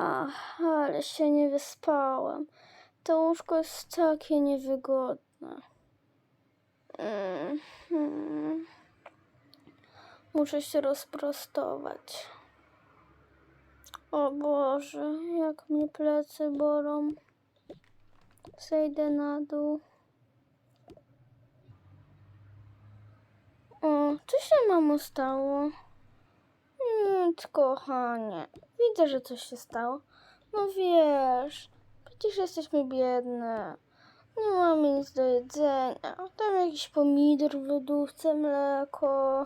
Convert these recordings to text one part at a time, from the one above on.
Ach, ale się nie wyspałem. To łóżko jest takie niewygodne. Mm. Muszę się rozprostować. O Boże, jak mnie plecy bolą. Zejdę na dół. O, co się mamo stało? Nic, kochanie. Widzę, że coś się stało. No wiesz, przecież jesteśmy biedne. Nie mamy nic do jedzenia. Tam jakiś pomidor w lodówce, mleko.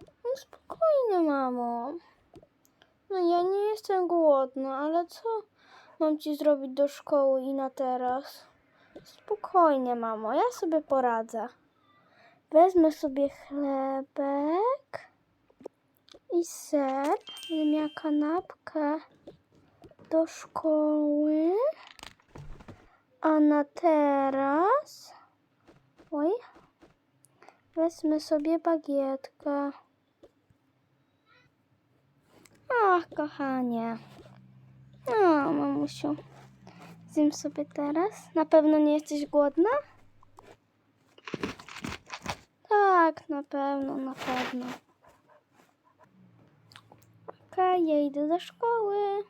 No spokojnie, mamo. No ja nie jestem głodna, ale co mam ci zrobić do szkoły i na teraz? Spokojnie, mamo, ja sobie poradzę. Wezmę sobie chlebek i ser. Będę miała kanapkę do szkoły. A na teraz... Oj. Wezmę sobie bagietkę. Ach, kochanie. No, mamusiu. Zjem sobie teraz. Na pewno nie jesteś głodna? Tak, na pewno, na pewno. Okej, ja idę do szkoły.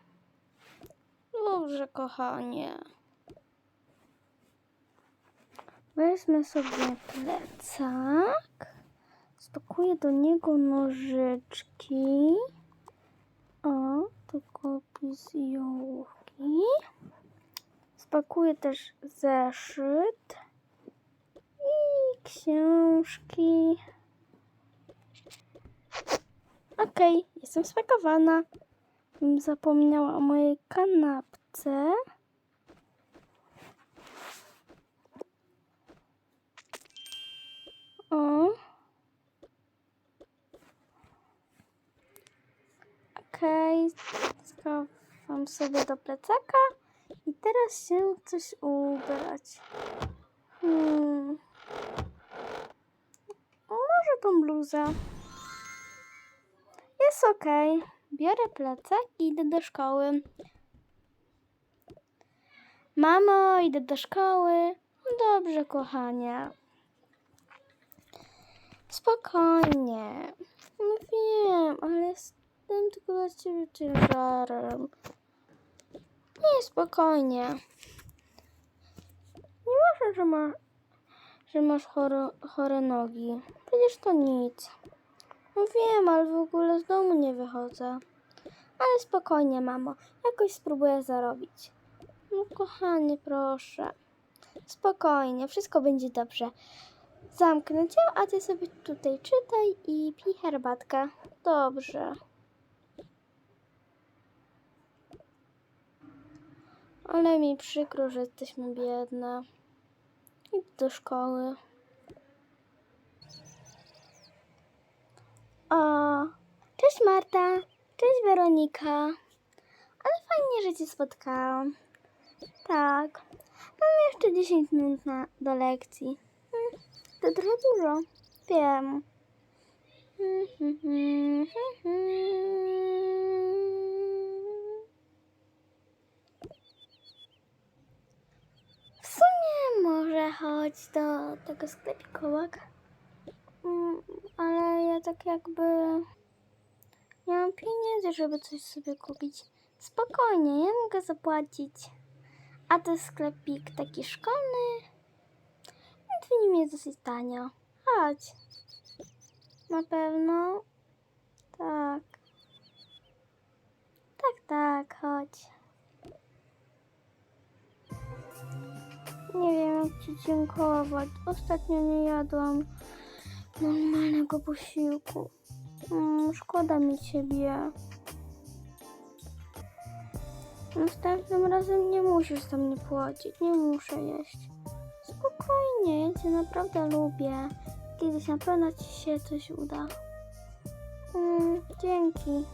Dobrze, kochanie. Wezmę sobie plecak. Spakuję do niego nożyczki. O, długopis i ołówki. Spakuję też zeszyt i książki. Okej, jestem spakowana. Zapomniała o mojej kanapce. O. Okej, schowam sobie do plecaka i teraz się coś ubrać. Hmm. Może tą bluzę. Jest okej. Biorę plecak i idę do szkoły. Mamo, idę do szkoły. Dobrze, kochanie. Spokojnie. No wiem, ale jestem tylko dla ciebie ciężarem. Nie, spokojnie. Nie ważne, że, ma, że masz chore, chore nogi. Przecież to nic. No wiem, ale w ogóle z domu nie wychodzę. Ale spokojnie, mamo. Jakoś spróbuję zarobić. No kochanie, proszę. Spokojnie, wszystko będzie dobrze. Zamknę cię, a ty sobie tutaj czytaj i pij herbatkę. Dobrze. Ale mi przykro, że jesteśmy biedne. Idź do szkoły. O, cześć Marta, cześć Weronika. Ale fajnie, że cię spotkałam. Tak, mam jeszcze 10 minut na, do lekcji. Hmm, To trochę dużo, wiem. W sumie może chodź do tego sklepikołaka. Mm, ale ja tak jakby nie mam pieniędzy, żeby coś sobie kupić. Spokojnie, ja mogę zapłacić. A to sklepik taki szkolny, w nim jest dosyć tanio. Chodź. Na pewno? Tak. Tak, tak, chodź. Nie wiem jak ci dziękować. Ostatnio nie jadłam normalnego posiłku. Mm, szkoda mi ciebie. Następnym razem nie musisz za mnie płacić. Nie muszę jeść. Spokojnie, ja cię naprawdę lubię. Kiedyś na pewno ci się coś uda. Mm, dzięki.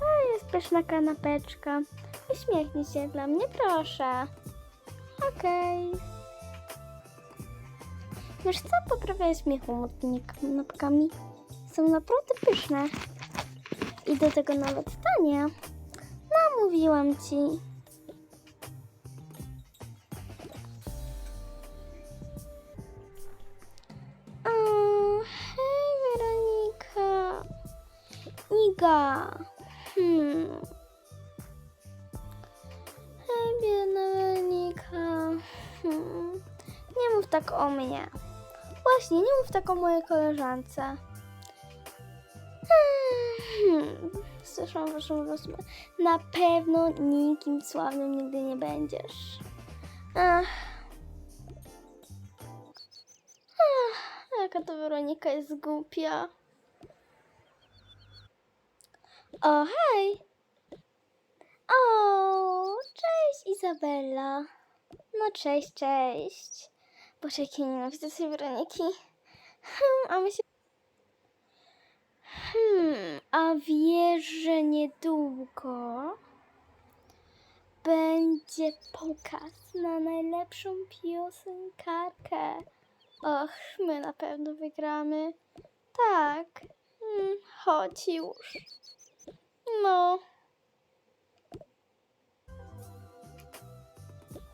A, jest pyszna kanapeczka. Uśmiechnij się dla mnie, proszę. Okej. Wiesz co, poprawiaj śmiechu mocnymi kanapkami. Są naprawdę pyszne. I do tego nawet tanie. No, mówiłam ci. O, hej, Weronika. Iga. Hmm. Hej, biedna Weronika. Hmm. Nie mów tak o mnie. Właśnie, nie mów tak o mojej koleżance. Hmm. Słyszałam waszą rozmowę. Na pewno nikim sławnym nigdy nie będziesz. Ach. Ach, jaka to Weronika jest głupia. O, hej! O, cześć Izabella. No cześć, cześć. Boże, jakie nienawidzę tej Weroniki. Hmm, a my się... Hmm, a wiesz, że niedługo będzie pokaz na najlepszą piosenkarkę. Och, my na pewno wygramy. Tak. Hmm, chodź już. No.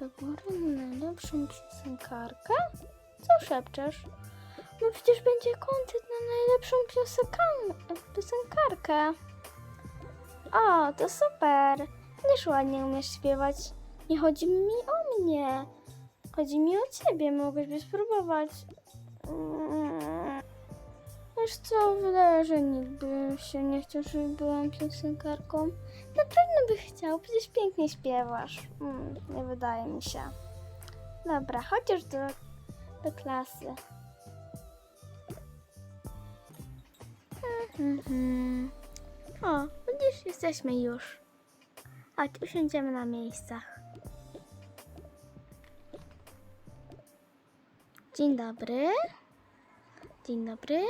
Wybory na najlepszą piosenkarkę? Co szepczesz? No przecież będzie koncert na najlepszą piosenkarkę. O, to super. Też ładnie umiesz śpiewać. Nie chodzi mi o mnie. Chodzi mi o ciebie. Mogłybyś spróbować. Mm. Wiesz co, wydaje, że nikt by się nie chciał, żeby byłam piosenkarką. Na pewno by chciał, przecież pięknie śpiewasz. Mm, nie wydaje mi się. Dobra, chociaż do, do klasy. Mhm. O, widzisz, jesteśmy już. Chodź, usiądziemy na miejscach. Dzień dobry. Dzień dobry.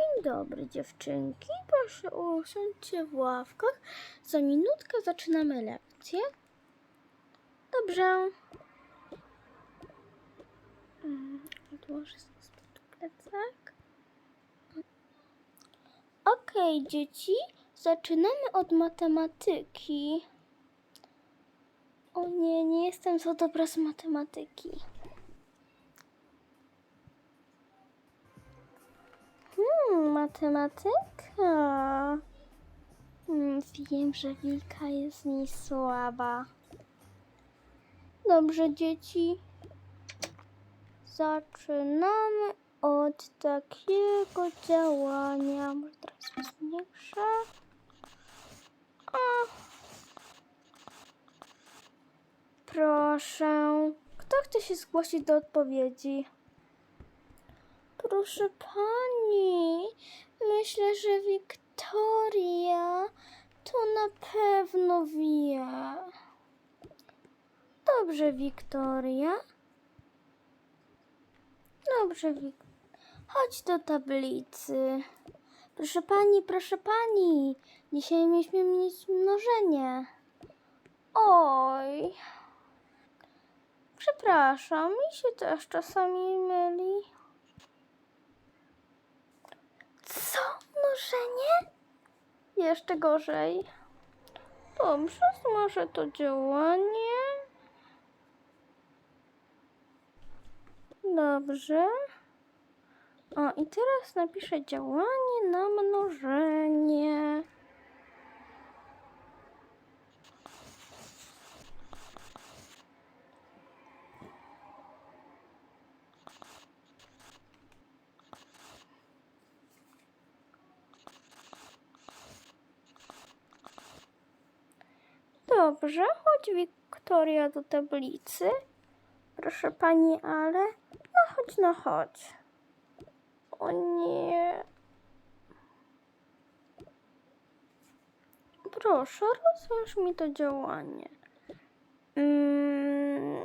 Dzień dobry, dziewczynki. Proszę usiądźcie w ławkach. Za minutkę zaczynamy lekcję. Dobrze. Mm, Odłożę sobie plecak. Okej, dzieci, zaczynamy od matematyki. O nie, nie jestem za dobra z matematyki. Hmm, matematyka. Hmm, wiem, że Wika jest mi słaba. Dobrze, dzieci. Zaczynamy od takiego działania. Może teraz zmniejszę. O. Proszę. Kto chce się zgłosić do odpowiedzi? Proszę pani, myślę, że Wiktoria to na pewno wie. Dobrze, Wiktoria. Dobrze, Wik. Chodź do tablicy. Proszę pani, proszę pani. Dzisiaj mieliśmy mieć mnożenie. Oj. Przepraszam, mi się też czasami myli. Co? Mnożenie? Jeszcze gorzej. Dobrze, może to działanie. Dobrze. O, i teraz napiszę działanie na mnożenie. Dobrze, chodź Wiktoria do tablicy. Proszę pani, ale no chodź, no chodź. O nie. Proszę, rozwiąż mi to działanie. Mm.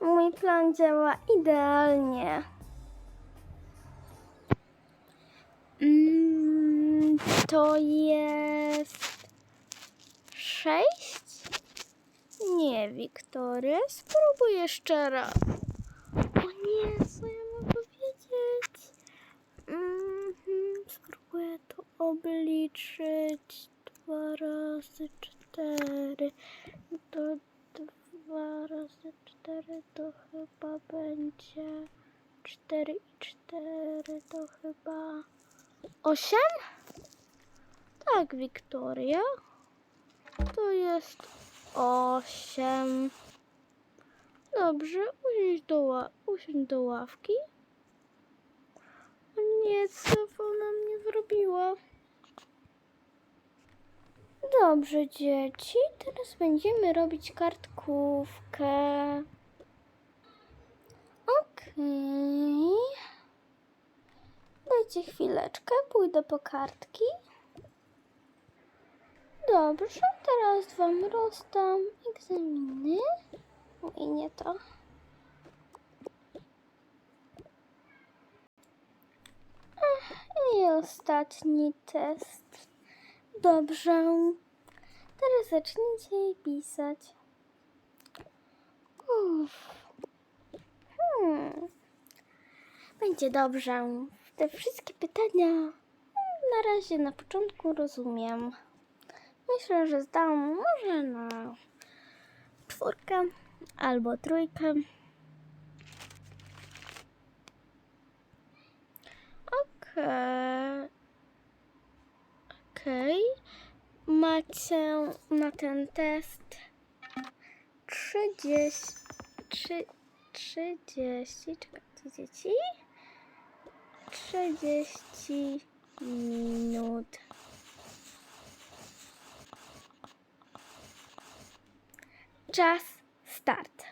Mój plan działa idealnie. Mm, to jest sześć? Nie, Wiktory, spróbuj jeszcze raz. O nie, co ja mam powiedzieć? Mhm, spróbuję to obliczyć. Dwa razy cztery. To dwa razy cztery to chyba będzie... Cztery i cztery to chyba... Osiem? Tak, Wiktoria. To jest osiem. Dobrze, usiądź do, usiądź do ławki. Nie, co ona mnie zrobiła? Dobrze, dzieci, teraz będziemy robić kartkówkę. Okej. Dajcie chwileczkę, pójdę po kartki. Dobrze, teraz wam rozdam egzaminy. O, I nie to. Ach, I ostatni test. Dobrze. Teraz zacznijcie pisać. Uff. Hmm. Będzie dobrze. Te wszystkie pytania na razie na początku rozumiem. Myślę, że zdam może na czwórkę albo trójkę. Okej. Okej. Macie na ten test 30, trzy- 30, czekajcie dzieci, 30 minut. Czas start.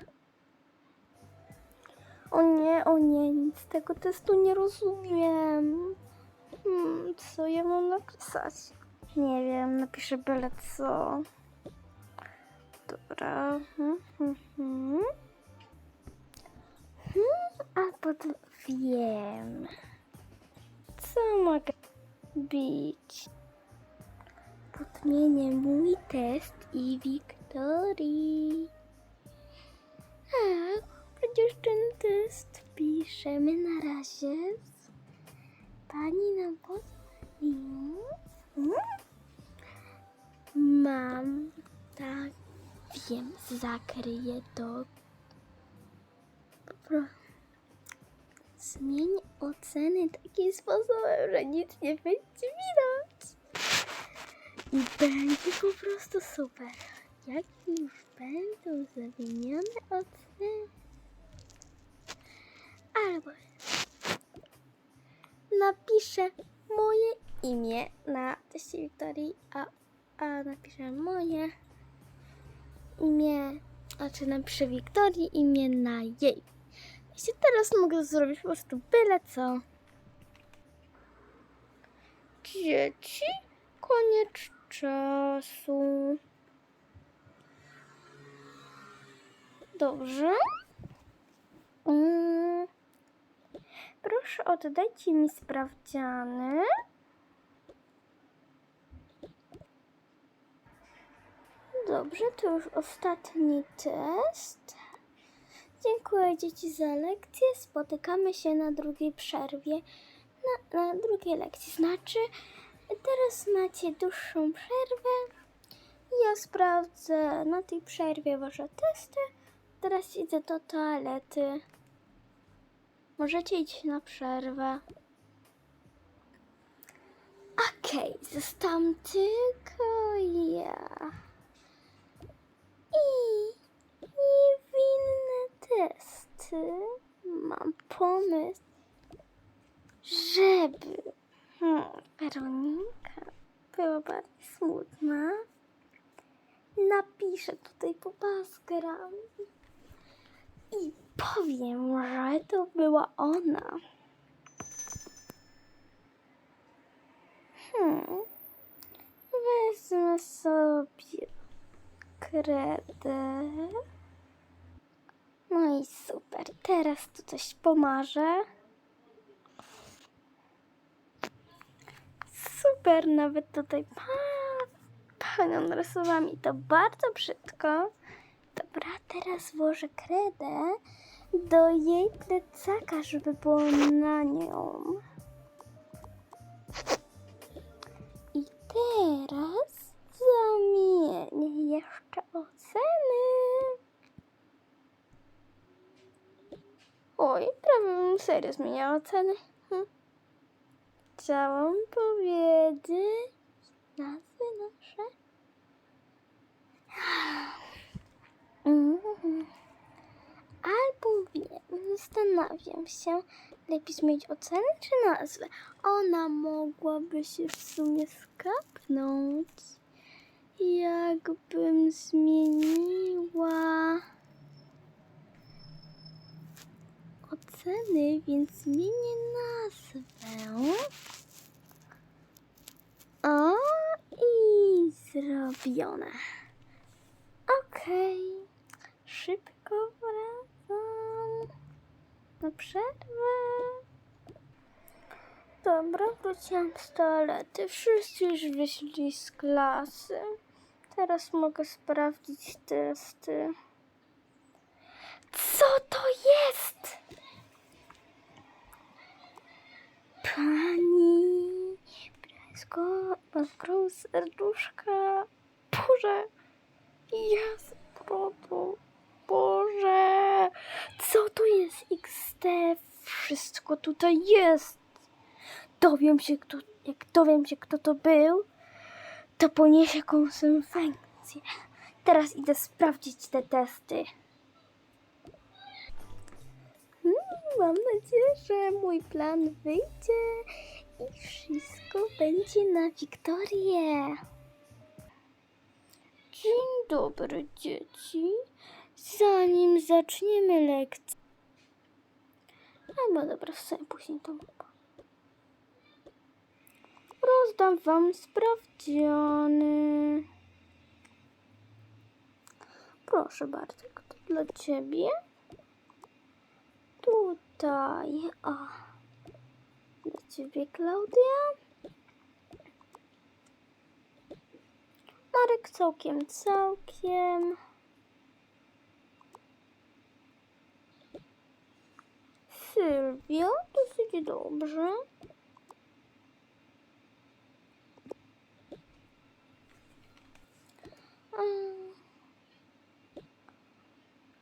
O nie, o nie, nic tego testu nie rozumiem. Hmm, co ja mam napisać? Nie wiem, napiszę byle co. Dobra. Hmm, hmm, hmm. Hmm, albo d- wiem. Co mogę być? Podmienię mój test i Wiktorii. Tak, przecież ten test piszemy na razie. Pani nam pozwoliła. Mam, tak, wiem, zakryję to. Pro- Zmień oceny takim sposobem, że nic nie będzie widać. I będzie po prostu super. Jak już będą zamienione oceny. Albo napiszę moje imię na teście Wiktorii, a, a napiszę moje imię, a czy napiszę Wiktorii imię na jej. Jeśli teraz mogę zrobić po prostu byle co. Dzieci, koniec czasu. Dobrze. Mm. Proszę oddajcie mi sprawdziany. Dobrze, to już ostatni test. Dziękuję dzieci za lekcję. Spotykamy się na drugiej przerwie. Na, na drugiej lekcji. Znaczy, teraz macie dłuższą przerwę. Ja sprawdzę na tej przerwie wasze testy. Teraz idę do toalety. Możecie iść na przerwę. Okej, zostałam tylko ja. I niewinne testy. Mam pomysł, żeby hmm, Weronika była bardziej smutna. Napiszę tutaj po i powiem, że to była ona. Hmm. Wezmę sobie kredę. No i super. Teraz tu coś pomarzę. Super, nawet tutaj pa, panią narysowałam i to bardzo brzydko. Dobra, teraz włożę kredę do jej plecaka, żeby było na nią. Teraz zamienię jeszcze oceny. Oj, prawie bym serio zmieniała oceny. Hm. Chciałam powiedzieć nazwy nasze. Mhm. Albo wiem, zastanawiam się, lepiej zmienić ocenę czy nazwę. Ona mogłaby się w sumie skapnąć. Jakbym zmieniła oceny, więc zmienię nazwę. O, i zrobione. Okej. Szybko wracam na przerwę. Dobra, wróciłam z toalety. Wszyscy już wyszli z klasy. Teraz mogę sprawdzić testy. Co to jest? Pani odkrył serduszka. Boże, jest proto. Boże, co to jest XD? Wszystko tutaj jest. Dowiem się, kto, jak dowiem się, kto to był, to poniesie konsekwencje. Teraz idę sprawdzić te testy. Mm, Mam nadzieję, że mój plan wyjdzie i wszystko będzie na Wiktorię. Dzień dobry, dzieci. Zanim zaczniemy lekcję. Albo dobra, w sumie później to chyba. Rozdam wam sprawdziany. Proszę bardzo, to dla ciebie. Tutaj, o. Dla ciebie, Klaudia. Marek całkiem, całkiem. Sylwia, dosyć dobrze.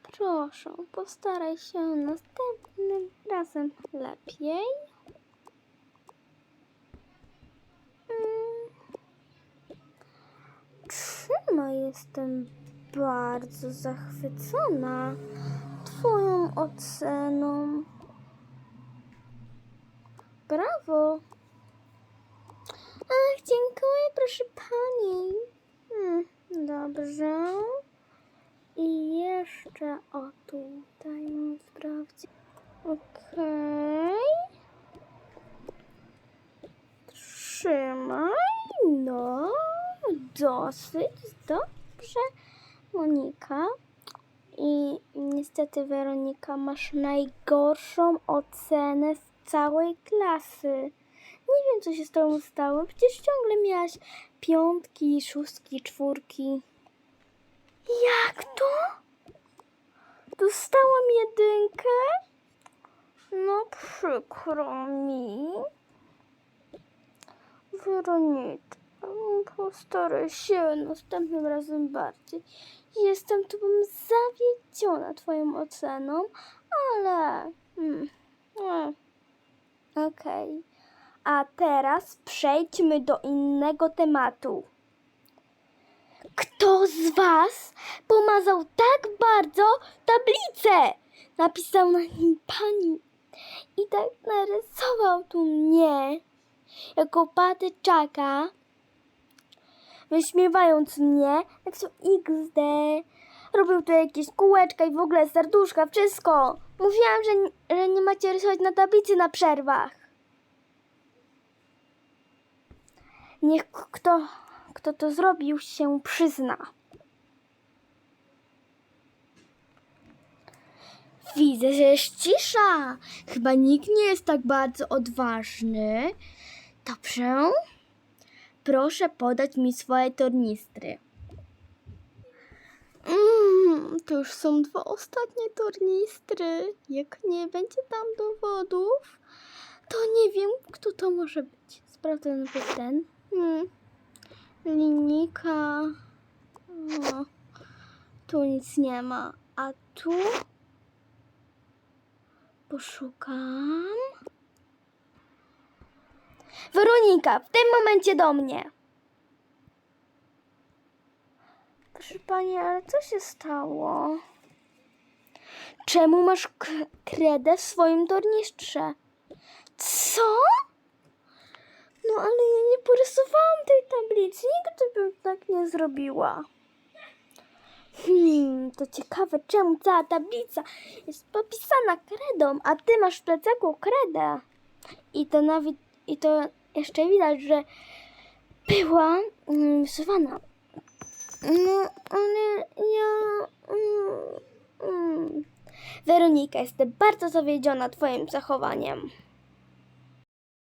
Proszę, postaraj się następnym razem lepiej. Mm. Trzyma, jestem bardzo zachwycona Twoją oceną. Brawo! Ach, dziękuję, proszę pani. Hmm, dobrze. I jeszcze, o tutaj mam sprawdzić. Okej. Trzymaj. No, dosyć dobrze. Monika. I niestety, Weronika, masz najgorszą ocenę z całej klasy. Nie wiem, co się z tobą stało. Przecież ciągle miałaś piątki, szóstki, czwórki. Jak to? Dostałam jedynkę? No przykro mi. Weroniczka, postaraj się następnym razem bardziej. Jestem tobą zawiedziona twoją oceną, ale... Hmm, e, Okej. A teraz przejdźmy do innego tematu. Kto z was pomazał tak bardzo tablicę? Napisał na niej pani i tak narysował tu mnie jako patyczaka, wyśmiewając mnie, są XD. Robił tu jakieś kółeczka i w ogóle serduszka, wszystko. Mówiłam, że, że nie macie rysować na tablicy na przerwach. Niech kto, kto to zrobił, się przyzna. Widzę, że jest cisza. Chyba nikt nie jest tak bardzo odważny. Dobrze. Proszę podać mi swoje tornistry. Mm, to już są dwa ostatnie tornistry. Jak nie będzie tam dowodów, to nie wiem, kto to może być. Sprawdzę najpierw ten. Hmm. Linijka. O, tu nic nie ma. A tu? Poszukam. Weronika, w tym momencie do mnie. Proszę pani, ale co się stało? Czemu masz kredę w swoim tornistrze? Co? No ale ja nie porysowałam tej tablicy. Nigdy bym tak nie zrobiła. Hmm, to ciekawe, czemu cała tablica jest popisana kredą, a ty masz w plecaku kredę. I to nawet, i to jeszcze widać, że była mm, rysowana. No, ale ja... Mm, mm. Weronika, jestem bardzo zawiedziona twoim zachowaniem.